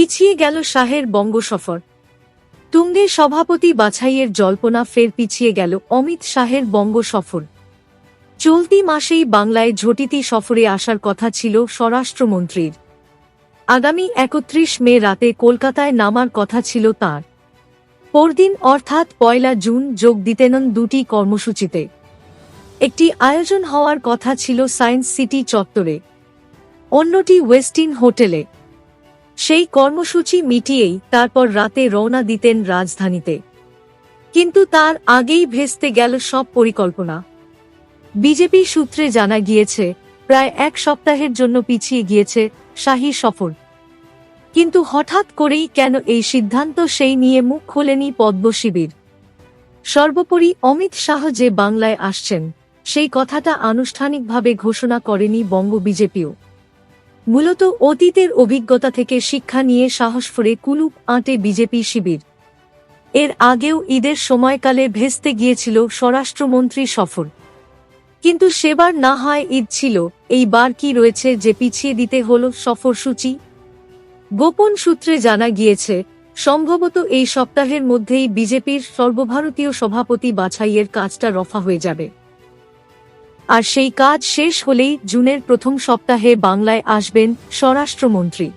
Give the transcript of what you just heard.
পিছিয়ে গেল শাহের বঙ্গ সফর তুঙ্গে সভাপতি বাছাইয়ের জল্পনা ফের পিছিয়ে গেল অমিত শাহের বঙ্গ সফর চলতি মাসেই বাংলায় ঝটিতি সফরে আসার কথা ছিল স্বরাষ্ট্রমন্ত্রীর। আগামী একত্রিশ মে রাতে কলকাতায় নামার কথা ছিল তার। পরদিন অর্থাৎ পয়লা জুন যোগ দিতেনন দুটি কর্মসূচিতে। একটি আয়োজন হওয়ার কথা ছিল সায়েন্স সিটি চত্বরে। অন্যটি ওয়েস্টিন হোটেলে। সেই কর্মসূচি মিটিয়েই তারপর রাতে রওনা দিতেন রাজধানীতে। কিন্তু তার আগেই ভেস্তে গেল সব পরিকল্পনা। বিজেপি সূত্রে জানা গিয়েছে, প্রায় এক সপ্তাহের জন্য পিছিয়ে গিয়েছে শাহী সফর। কিন্তু হঠাৎ করেই কেন এই সিদ্ধান্ত সেই নিয়ে মুখ খোলেনি পদ্ম শিবির। সর্বোপরি অমিত শাহ যে বাংলায় আসছেন, সেই কথাটা আনুষ্ঠানিকভাবে ঘোষণা করেনি বঙ্গ বিজেপিও। মূলত অতীতের অভিজ্ঞতা থেকে শিক্ষা নিয়ে সাহস ফরে কুলুপ আঁটে বিজেপি শিবির। এর আগেও ঈদের সময়কালে ভেস্তে গিয়েছিল স্বরাষ্ট্রমন্ত্রী সফর। কিন্তু সেবার না হয় ঈদ ছিল, এইবার কি রয়েছে যে পিছিয়ে দিতে হল সফরসূচি গোপন সূত্রে জানা গিয়েছে, সম্ভবত এই সপ্তাহের মধ্যেই বিজেপির সর্বভারতীয় সভাপতি বাছাইয়ের কাজটা রফা হয়ে যাবে। আর সেই কাজ শেষ হলেই জুনের প্রথম সপ্তাহে বাংলায় আসবেন স্বরাষ্ট্রমন্ত্রী।